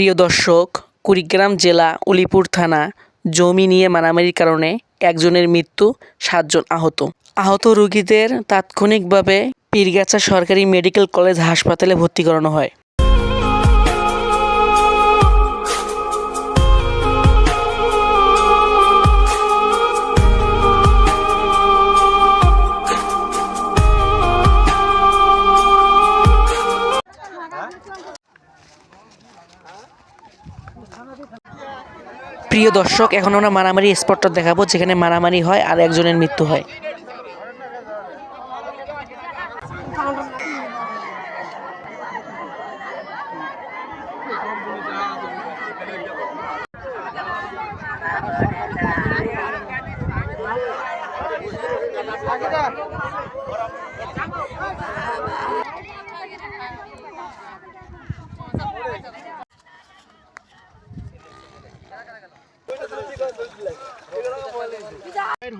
প্রিয় দর্শক, কুড়িগ্রাম জেলা, উলিপুর থানা, জমি নিয়ে মারামারির কারণে একজনের মৃত্যু, সাতজন আহত। আহত রোগীদের তাৎক্ষণিকভাবে পীরগাছা সরকারি মেডিকেল কলেজ হাসপাতালে ভর্তি করানো হয়। প্রিয় দর্শক এখন আমরা মারামারি স্পটটা দেখাবো যেখানে মারামারি হয় আর একজনের মৃত্যু হয়।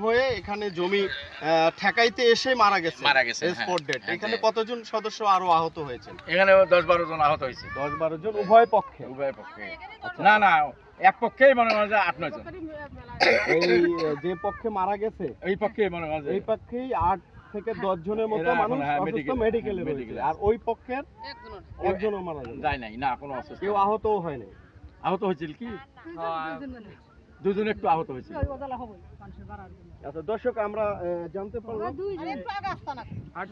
হয়ে এখানে জমি ঠেকাইতে এসে মারা গেছে। মারা গেছে, হ্যাঁ। স্পট ডেট হ্যাঁ, এখানে যে- কতজন সদস্য আরও আহত হয়েছেন? এখানে দশ বারো জন আহত হয়েছে। দশ বারো জন উভয় পক্ষে? উভয় পক্ষে। না না এক পক্ষেই মনে হয় যে আট নয় জন। এই যে পক্ষে মারা গেছে এই পক্ষে মনে হয় এই পক্ষেই আট থেকে দশ জনের মতো মানুষ হ্যাঁ, অসুস্থ মেডিকেলে রয়েছে। আর ওই পক্ষের একজনও মারা যায় নাই না কোনো অসুস্থ কেউ আহতও হয়নি আহত হয়েছিল কি? দুজন একটু আহত হয়েছে। আচ্ছা দর্শক আমরা জানতে পারলাম আর